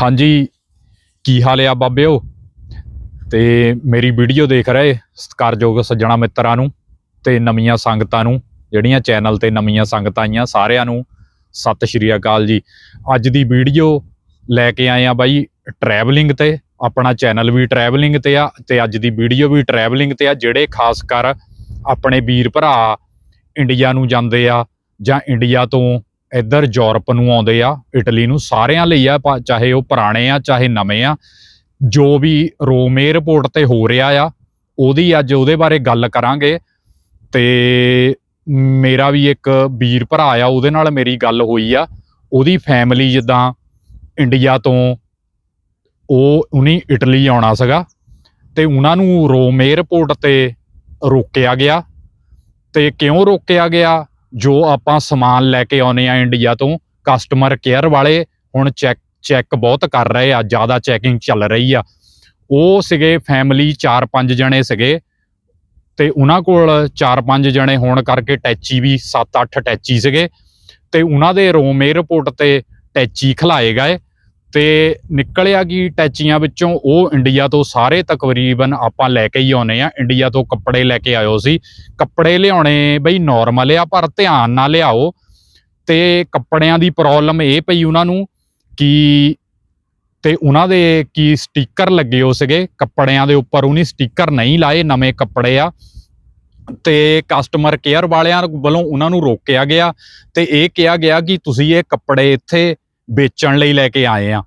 ਹਾਂਜੀ, ਕੀ ਹਾਲ ਆ ਬਾਬਿਓ ਤੇ ਮੇਰੀ ਵੀਡੀਓ ਦੇਖ ਰਹੇ ਸਤਿਕਾਰਯੋਗ ਸੱਜਣਾ ਮਿੱਤਰਾਂ ਨੂੰ ਤੇ ਨਵੀਆਂ ਸੰਗਤਾਂ ਨੂੰ, ਜਿਹੜੀਆਂ ਚੈਨਲ ਤੇ ਨਵੀਆਂ ਸੰਗਤਾਂ ਆਈਆਂ ਸਾਰਿਆਂ ਨੂੰ ਸਤਿ ਸ਼੍ਰੀ ਅਕਾਲ ਜੀ। ਅੱਜ ਦੀ ਵੀਡੀਓ ਲੈ ਕੇ ਆਏ ਆ ਬਾਈ ਟਰੈਵਲਿੰਗ ਤੇ, ਆਪਣਾ ਚੈਨਲ ਵੀ ਟਰੈਵਲਿੰਗ ਤੇ ਆ ਤੇ ਅੱਜ ਦੀ ਵੀਡੀਓ ਵੀ ਟਰੈਵਲਿੰਗ ਤੇ ਆ, ਜਿਹੜੇ ਖਾਸ ਕਰ ਆਪਣੇ ਵੀਰ ਭਰਾ ਇੰਡੀਆ ਨੂੰ ਜਾਂਦੇ ਆ ਜਾਂ ਇੰਡੀਆ ਤੋਂ ਇੱਧਰ ਯੂਰਪ ਨੂੰ ਆਉਂਦੇ ਆ, ਇਟਲੀ ਨੂੰ ਸਾਰਿਆਂ ਲਈ ਆ ਭਾ- ਚਾਹੇ ਉਹ ਪੁਰਾਣੇ ਆ, ਚਾਹੇ ਨਵੇਂ ਆ, ਜੋ ਵੀ ਰੋਮ 에ਅਰਪੋਰਟ ਤੇ ਹੋ ਰਿਹਾ ਆ, ਉਹਦੀ ਅੱਜ ਉਹਦੇ ਬਾਰੇ ਗੱਲ ਕਰਾਂਗੇ ਤੇ ਮੇਰਾ ਵੀ ਇੱਕ ਵੀਰ ਭਰਾ ਆ, ਉਹਦੇ ਨਾਲ ਮੇਰੀ ਗੱਲ ਹੋਈ ਆ, ਉਹਦੀ ਫੈਮਿਲੀ ਜਿੱਦਾਂ ਇੰਡੀਆ ਤੋਂ ਉਹ ਉਨੀ ਇਟਲੀ ਆਉਣਾ ਸੀਗਾ ਤੇ ਉਹਨਾਂ ਨੂੰ ਰੋਮ 에ਅਰਪੋਰਟ ਤੇ ਰੋਕਿਆ ਗਿਆ ਤੇ ਕਿਉਂ ਰੋਕਿਆ ਗਿਆ? ਜੋ ਆਪਾਂ ਸਮਾਨ ਲੈ ਕੇ ਆਉਨੇ ਆ ਇੰਡੀਆ ਤੋਂ ਕਸਟਮਰ ਕੇਅਰ ਵਾਲੇ ਹੁਣ ਚੈੱਕ ਚੈੱਕ ਬਹੁਤ ਕਰ ਰਹੇ ਆ, ਜ਼ਿਆਦਾ ਚੈਕਿੰਗ ਚੱਲ ਰਹੀ ਆ। ਉਹ ਸੀਗੇ ਫੈਮਿਲੀ 4-5 ਜਣੇ ਸੀਗੇ ਤੇ ਉਹਨਾਂ ਕੋਲ 4-5 ਜਣੇ ਹੋਣ ਕਰਕੇ ਟੈਚੀ ਵੀ 7-8 ਟੈਚੀ ਸੀਗੇ ਤੇ ਉਹਨਾਂ ਦੇ ਰੋਮ 에ਅਰਪੋਰਟ ਤੇ ਟੈਚੀ ਖਲਾਏ ਗਏ। ਤੇ ਨਿਕਲਿਆ ਕਿ ਟੈਚੀਆਂ ਵਿੱਚੋਂ? ਉਹ ਇੰਡੀਆ ਤੋਂ ਸਾਰੇ ਤਕਰੀਬਨ ਆਪਾਂ ਲੈ ਕੇ ਹੀ ਆਉਨੇ ਆ ਇੰਡੀਆ ਤੋਂ ਕੱਪੜੇ ਲੈ ਕੇ ਆਇਓ ਸੀ। ਕੱਪੜੇ ਲਿਆਉਣੇ ਬਈ ਨਾਰਮਲ ਆ, ਪਰ ਧਿਆਨ ਨਾਲ ਲਿਆਓ। ਤੇ ਕੱਪੜਿਆਂ ਦੀ ਪ੍ਰੋਬਲਮ ਇਹ ਪਈ ਉਹਨਾਂ ਨੂੰ ਕਿ ਤੇ ਉਹਨਾਂ ਦੇ ਕੀ ਸਟicker ਲੱਗੇ ਹੋ ਸੀਗੇ। ਕੱਪੜਿਆਂ ਦੇ ਉੱਪਰ ਉਹਨੇ ਸਟicker ਨਹੀਂ ਲਾਏ, ਨਵੇਂ ਕੱਪੜੇ ਆ। ਤੇ ਕਸਟਮਰ ਕੇਅਰ ਵਾਲਿਆਂ ਵੱਲੋਂ ਉਹਨਾਂ ਨੂੰ ਰੋਕਿਆ ਗਿਆ। ਤੇ ਇਹ ਕਿਹਾ ਗਿਆ ਕਿ ਤੁਸੀਂ ਇਹ ਕੱਪੜੇ ਇੱਥੇ ਵੇਚਣ ਲਈ ਲੈ ਕੇ ਆਏ ਆ।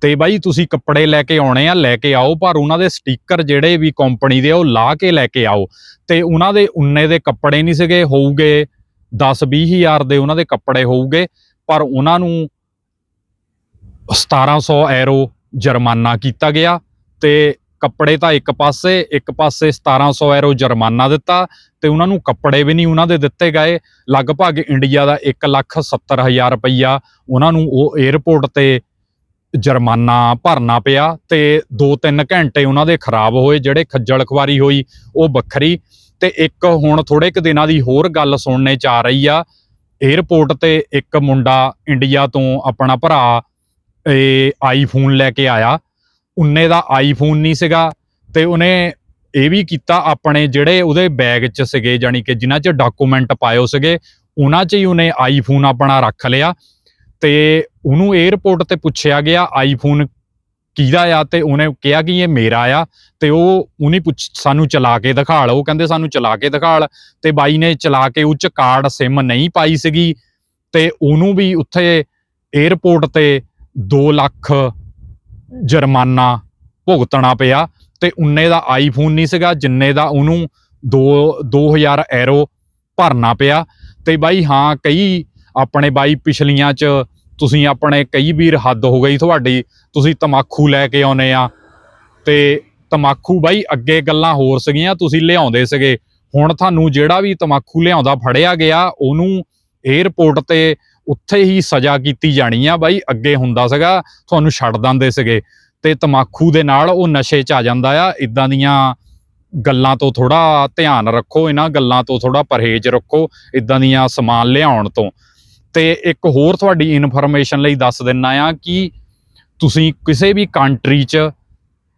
ਤੇ ਬਾਈ ਤੁਸੀਂ ਕੱਪੜੇ ਲੈ ਕੇ ਆਉਣੇ ਆ ਲੈ ਕੇ ਆਓ ਪਰ ਉਹਨਾਂ ਦੇ ਸਟicker ਜਿਹੜੇ ਵੀ ਕੰਪਨੀ ਦੇ ਆ, ਉਹ ਲਾ ਕੇ ਲੈ ਕੇ ਆਓ। ਤੇ ਉਹਨਾਂ ਦੇ ਉਨੇ ਦੇ ਕੱਪੜੇ ਨਹੀਂ ਸੀਗੇ ਹੋਊਗੇ 10 20 ਹਜ਼ਾਰ ਦੇ ਉਹਨਾਂ ਦੇ ਕੱਪੜੇ ਹੋਊਗੇ ਪਰ ਉਹਨਾਂ ਨੂੰ 1700 ਐਰੋ ਜੁਰਮਾਨਾ ਕੀਤਾ ਗਿਆ ਤੇ ਕੱਪੜੇ ਤਾਂ ਇੱਕ ਪਾਸੇ ਇੱਕ ਪਾਸੇ 1700 ਐਰੋ ਜੁਰਮਾਨਾ ਦਿੱਤਾ ਤੇ ਉਹਨਾਂ ਨੂੰ ਕੱਪੜੇ ਵੀ ਨਹੀਂ ਉਹਨਾਂ ਦੇ ਦਿੱਤੇ ਗਏ। ਲਗਭਗ ਇੰਡੀਆ ਦਾ 170000 ਰੁਪਈਆ ਉਹਨਾਂ ਨੂੰ ਉਹ 에ਅਰਪੋਰਟ ਤੇ ਜੁਰਮਾਨਾ ਭਰਨਾ ਪਿਆ ਤੇ 2-3 ਘੰਟੇ ਉਹਨਾਂ ਦੇ ਖਰਾਬ ਹੋਏ, ਜਿਹੜੇ ਖੱਜਲ ਖਵਾਰੀ ਹੋਈ, ਉਹ ਵੱਖਰੀ। ਤੇ ਇੱਕ ਹੁਣ ਥੋੜੇ ਕੁ ਦਿਨਾਂ ਦੀ ਹੋਰ ਗੱਲ ਸੁਣਨੇ ਚ ਆ ਰਹੀ ਆ। 에ਅਰਪੋਰਟ ਤੇ ਇੱਕ ਮੁੰਡਾ ਇੰਡੀਆ ਤੋਂ ਆਪਣਾ ਭਰਾ, ਇਹ ਆਈਫੋਨ ਲੈ ਕੇ ਆਇਆ। ਉਨੇ ਦਾ ਆਈਫੋਨ ਨਹੀਂ ਸੀਗਾ ਤੇ ਉਹਨੇ ਇਹ ਵੀ ਕੀਤਾ ਆਪਣੇ ਜਿਹੜੇ ਉਹਦੇ ਬੈਗ 'ਚ ਸੀਗੇ ਜਾਨੀ ਕਿ ਜਿਨ੍ਹਾਂ 'ਚ ਡਾਕੂਮੈਂਟ ਪਾਇਓ ਸੀਗੇ, ਉਹਨਾਂ 'ਚ ਹੀ ਉਹਨੇ ਆਈਫੋਨ ਆਪਣਾ ਰੱਖ ਲਿਆ ਤੇ ਉਹਨੂੰ 에ਅਰਪੋਰਟ ਤੇ ਪੁੱਛਿਆ ਗਿਆ ਆਈਫੋਨ ਕਿਹਦਾ ਆ? ਤੇ ਉਹਨੇ ਕਿਹਾ ਕਿ ਇਹ ਮੇਰਾ ਆ ਤੇ ਉਹ ਉਹਨੇ ਪੁੱਛ, ਸਾਨੂੰ ਚਲਾ ਕੇ ਦਿਖਾਲ। ਉਹ ਕਹਿੰਦੇ ਸਾਨੂੰ ਚਲਾ ਕੇ ਦਿਖਾਲ ਤੇ ਬਾਈ ਨੇ ਚਲਾ ਕੇ ਉਹ 'ਚ ਕਾਰਡ ਸਿਮ ਨਹੀਂ ਪਾਈ ਸੀਗੀ ਤੇ ਉਹਨੂੰ ਵੀ ਉੱਥੇ 에ਅਰਪੋਰਟ ਤੇ 2 ਲੱਖ ਜੁਰਮਾਨਾ ਭੁਗਤਣਾ ਪਿਆ ਤੇ ਉਨੇ ਦਾ ਆਈਫੋਨ ਨਹੀਂ ਸੀਗਾ, ਜਿੰਨੇ ਦਾ ਉਹਨੂੰ 2 2000 ਐਰੋ ਭਰਨਾ ਪਿਆ। ਤੇ ਬਾਈ ਹਾਂ, ਕਈ ਆਪਣੇ ਬਾਈ ਪਿਛਲੀਆਂ ਚ ਤੁਸੀਂ ਆਪਣੇ ਕਈ ਵੀਰ ਹੱਦ ਹੋ ਗਈ ਤੁਹਾਡੀ, ਤੁਸੀਂ ਤਮਾਖੂ ਲੈ ਕੇ ਆਉਨੇ ਆ। ਤੇ ਤਮਾਖੂ ਬਾਈ ਅੱਗੇ ਗੱਲਾਂ ਹੋਰ ਸੀਗੀਆਂ, ਤੁਸੀਂ ਲਿਆਉਂਦੇ ਸੀਗੇ। ਹੁਣ ਤੁਹਾਨੂੰ ਜਿਹੜਾ ਵੀ ਤਮਾਖੂ ਲਿਆਉਂਦਾ ਫੜਿਆ ਗਿਆ, ਉਹਨੂੰ 에ਅਰਪੋਰਟ ਤੇ ਉੱਥੇ ਹੀ ਸਜ਼ਾ ਕੀਤੀ ਜਾਣੀ ਆ ਬਾਈ, ਅੱਗੇ ਹੁੰਦਾ ਸੀਗਾ, ਤੁਹਾਨੂੰ ਛੱਡ ਦਿੰਦੇ ਸੀਗੇ। ਤੇ ਤਮਾਖੂ ਦੇ ਨਾਲ ਉਹ ਨਸ਼ੇ 'ਚ ਆ ਜਾਂਦਾ ਆ ਇਦਾਂ ਦੀਆਂ ਗੱਲਾਂ ਤੋਂ ਥੋੜਾ ਧਿਆਨ ਰੱਖੋ, ਇਹਨਾਂ ਗੱਲਾਂ ਤੋਂ ਥੋੜਾ ਪਰਹੇਜ਼ ਰੱਖੋ ਇਦਾਂ ਦੀਆਂ ਸਮਾਨ ਲਿਆਉਣ ਤੋਂ। ਤੇ ਇੱਕ ਹੋਰ ਤੁਹਾਡੀ ਇਨਫੋਰਮੇਸ਼ਨ ਲਈ ਦੱਸ ਦਿੰਨਾ ਆ ਕਿ ਤੁਸੀਂ ਕਿਸੇ ਵੀ ਕੰਟਰੀ 'ਚ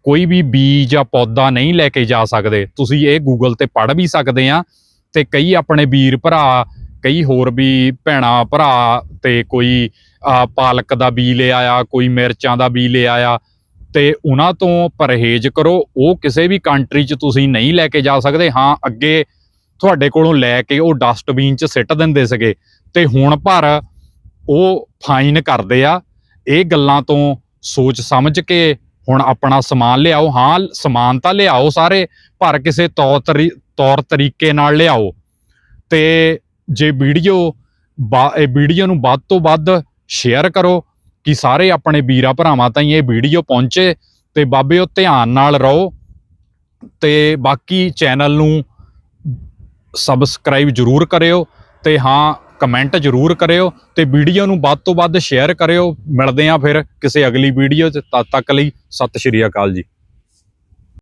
ਕੋਈ ਵੀ ਬੀਜ ਜਾਂ ਪੌਦਾ ਨਹੀਂ ਲੈ ਕੇ ਜਾ ਸਕਦੇ। ਤੁਸੀਂ ਇਹ ਗੂਗਲ ਤੇ ਪੜ੍ਹ ਵੀ ਸਕਦੇ ਆ ਤੇ ਕਈ ਆਪਣੇ ਵੀਰ ਭਰਾ ਕਈ ਹੋਰ ਵੀ ਭੈਣਾ, ਭਰਾ ਤੇ ਕੋਈ ਪਾਲਕ ਦਾ ਬੀ ਲੈ ਆਇਆ, ਕੋਈ ਮਿਰਚਾਂ ਦਾ ਬੀ ਲੈ ਆਇਆ, ਤੇ ਉਹਨਾਂ ਤੋਂ ਪਰਹੇਜ਼ ਕਰੋ। ਉਹ ਕਿਸੇ ਵੀ ਕੰਟਰੀ 'ਚ ਤੁਸੀਂ ਨਹੀਂ ਲੈ ਕੇ ਜਾ ਸਕਦੇ। ਹਾਂ, ਅੱਗੇ ਤੁਹਾਡੇ ਕੋਲੋਂ ਲੈ ਕੇ ਉਹ ਡਸਟਬਿਨ 'ਚ ਸਿੱਟ ਦਿੰਦੇ ਸੀਗੇ। ਤੇ ਹੁਣ ਪਰ ਉਹ ਫਾਈਨ ਕਰਦੇ ਆ। ਇਹ ਗੱਲਾਂ ਤੋਂ ਸੋਚ ਸਮਝ ਕੇ ਹੁਣ ਆਪਣਾ ਸਮਾਨ ਲਿਆਓ। ਹਾਂ, ਸਮਾਨ ਤਾਂ ਲਿਆਓ ਸਾਰੇ, ਪਰ ਕਿਸੇ ਤੌਰ ਤਰੀ, ਤੌਰ ਤਰੀਕੇ ਨਾਲ ਲਿਆਓ। ਤੇ ਜੇ ਵੀਡੀਓ ਬਾ- ਇਹ ਵੀਡੀਓ ਨੂੰ ਵੱਧ ਤੋਂ ਵੱਧ ਸ਼ੇਅਰ ਕਰੋ ਕਿ ਸਾਰੇ ਆਪਣੇ ਵੀਰਾਂ ਭਰਾਵਾਂ ਤਾਈਂ ਇਹ ਵੀਡੀਓ ਪਹੁੰਚੇ ਤੇ ਬਾਬਿਓ ਧਿਆਨ ਨਾਲ ਰਹੋ ਤੇ ਬਾਕੀ ਚੈਨਲ ਨੂੰ ਸਬਸਕ੍ਰਾਈਬ ਜਰੂਰ ਕਰਿਓ ਤੇ ਹਾਂ ਕਮੈਂਟ ਜਰੂਰ ਕਰਿਓ ਤੇ ਵੀਡੀਓ ਨੂੰ ਵੱਧ ਤੋਂ ਵੱਧ ਸ਼ੇਅਰ ਕਰਿਓ। ਮਿਲਦੇ ਆਂ ਫਿਰ ਕਿਸੇ ਅਗਲੀ ਵੀਡੀਓ 'ਚ। ਤਦ ਤੱਕ ਲਈ ਸਤਿ ਸ਼੍ਰੀ ਅਕਾਲ ਜੀ।